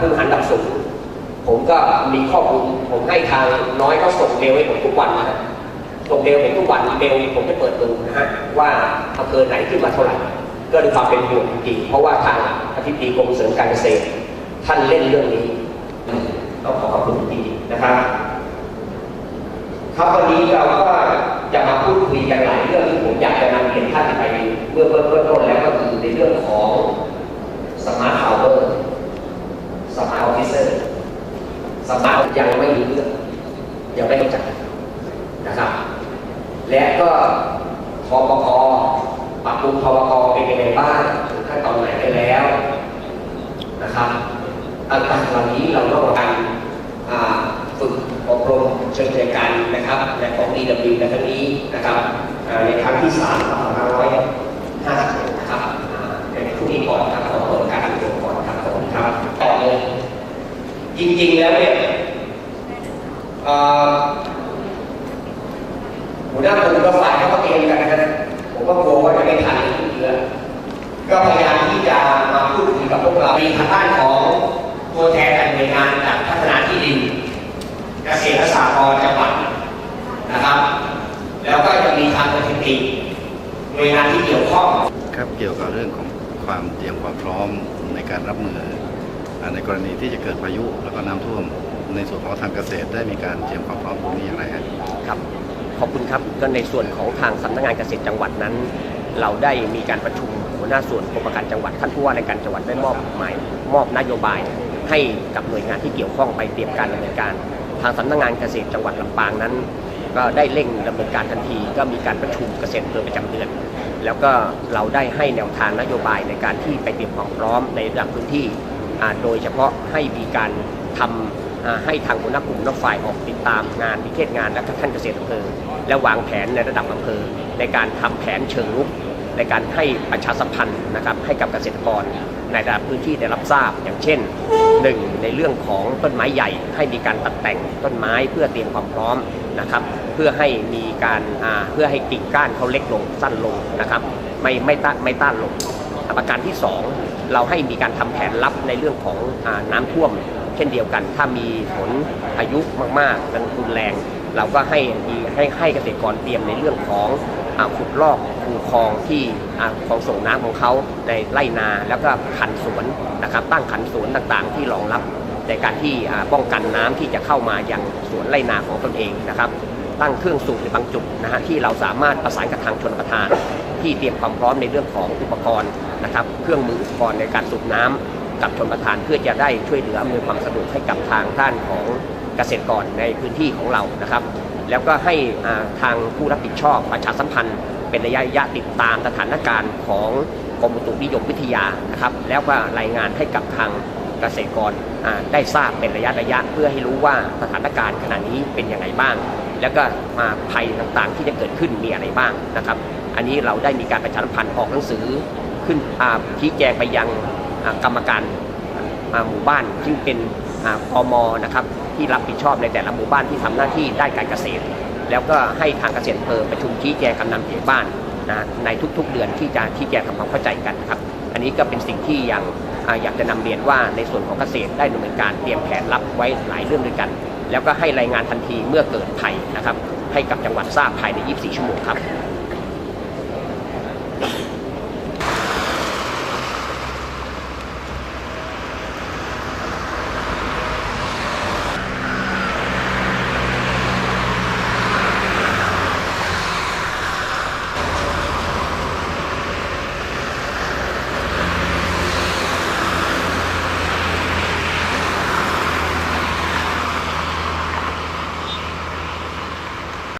ผู้หันดับสูงผมก็มีข้อมูลผมให้ทางน้อยก็ส่งเมลให้ผมทุกวันนะส่งเมลผมทุกวันเมลผมจะเปิดดูนะฮะว่าอำเภอไหนขึ้นมาเท่าไหร่ก็ด้วยความเป็นห่วงจริงเพราะว่าทางอธิบดีกรมเสริมการเกษตร ท่านเล่นเรื่องนี้ต้องขอขอบคุณจริงนะครับครับวันนี้เราก็จะมาพูดคุยกันหลายเรื่องที่ผมอยากจะนำเรียนท่านไปเมื่อเบื้องต้นแล้วก็คือในเรื่องของสมาร์ทพาวเวอร์สมาร์ทออฟฟิเซอร์สมาร์ท ยังไม่รู้เรื่องยังไม่รู้จักนะครับ และก็ทปกปรับปรุงทปกเป็นยังไงบ้างถึงขั้นตอนไหนได้แล้วนะครับต่างๆเหล่านี้เราต้องการฝึกอบรมเชิงกิจการนะครับในของ DW ในครั้งนี้นะครับในครั้งที่3 2550นะครับอ่าเป็นผู้นี้ก่อนครับขอเปิดการอบรมก่อนครับขอบคุณครับต่อเลยจริงๆแล้วเนี่ย หัวหน้ากลุ่มก็ฝ่ายเขาก็เตรียมกันนะผมก็กลัวว่าจะไม่ทันทุกเดือนก็พยายามที่จะมาพูดคุยกับพวกเรามีทางด้านของตัวแทนหน่วยงานจากพัฒนาที่ดินเกษตรสหกรณ์จังหวัดนะครับ แล้วก็จะมีทางสถิติหน่วยงานที่เกี่ยวข้องครับเกี่ยวกับเรื่องของความเตรียมความพร้อมในการรับมือในกรณีที่จะเกิดพายุแล้วก็น้ำท่วม ในส่วนของทางเกษตรได้มีการเตรียมความพร้อมตรงนี้อย่างไรครับขอบคุณครับก็ในส่วนของทางสำนักงานเกษตรจังหวัดนั้น เราได้มีการประชุมหัวหน้าส่วนกรมประกันจังหวัดท่านผู้ว่าในการจังหวัดได้มอบหมายมอบนโยบายให้กับหน่วยงานที่เกี่ยวข้องไปเตรียมการดำเนินการ ทางสำนักงานเกษตรจังหวัดลำปางนั้น ก็ได้เร่งดำเนินการทันที ก็มีการประชุมเกษตรอำเภอประจำเดือน แล้วก็เราได้ให้แนวทางนโยบายในการที่ไปเตรียมความพร้อมในระดับพื้นที่โดยเฉพาะให้มีการทำอ่า ให้ทางหัวหน้ากลุ่มนักฝ่ายออกติดตามงานพิเทศงานและท่านเกษตรอำเภอ และวางแผนในระดับอำเภอ ในการทำแผนเชิงรุกในการให้ประชาสัมพันธ์นะครับให้กับเกษตรกรในระดับพื้นที่ได้รับทราบอย่างเช่น 1. ในเรื่องของต้นไม้ใหญ่ ให้มีการตัดแต่งต้นไม้เพื่อเตรียมความพร้อมนะครับเพื่อให้มีการาเพื่อให้กิ่งก้านเขาเล็กลงสั้นลงนะครับไม่ไม่ต้านไม่ต้านลงประการที่ 2 เราให้มีการทำแผนรับในเรื่องของอน้ำท่วม เช่นเดียวกัน ถ้ามีฝนพายุมากๆนั้นรุนแรง เราก็ให้มีให้ให้เกษตรกรเตรียมในเรื่องของอขุดลอกคูคลองที่อ่าคลองส่งน้ำของเขาในไร่นาแล้วก็ขันสวนนะครับ ตั้งขันสวนต่างๆ ที่รองรับในการที่ป้องกันน้ำที่จะเข้ามาอย่างสวนไร่นาของตนเองนะครับตั้งเครื่องสูบในบางจุดนะฮะที่เราสามารถประสานกับทางชนประทาน ที่เตรียมความพร้อมในเรื่องของอุปกรณ์นะครับ เครื่องมืออุปกรณ์ในการสูบน้ำ กับชนประทานเพื่อจะได้ช่วยเหลืออำนวยความสะดวกให้กับทางด้านของเกษตรกรในพื้นที่ของเรานะครับ แล้วก็ให้ทางผู้รับผิดชอบประชาสัมพันธ์ เป็นระยะระยะติดตามสถานการณ์ของกรมอุตุนิยมวิทยานะครับ แล้วก็รายงานให้กับทางเกษตรกรได้ทราบเป็นระยะระยะเพื่อให้รู้ว่าสถานการณ์ขณะนี้เป็นอยังไงบ้าง แล้วก็มาภัยต่างๆที่จะเกิดขึ้นมีอะไรบ้างนะครับ อันนี้เราได้มีการประชาสัมพันธ์ออกหนังสือขึ้นชี้แจงไปยัง กรรมการหมู่บ้านซึ่งเป็นอ่ากมนะครับที่รับผิดชอบในแต่ละหมู่บ้านที่ทำหน้าที่ได้การเกษตร แล้วก็ให้ทางเกษตรอำเภอประชุมชี้แจงกำนันผู้ใหญ่บ้านนะในทุกๆเดือนที่จะชี้แจงทำความเข้าใจกันครับ อันนี้ก็เป็นสิ่งที่ยังอ่าอยากจะนำเรียนว่าในส่วนของเกษตรได้ดำเนินการเตรียมแผนรับไว้หลายเรื่องด้วยกัน แล้วก็ให้รายงานทันทีเมื่อเกิดภัยนะครับให้กับจังหวัดทราบภายใน 24 ชั่วโมงครับ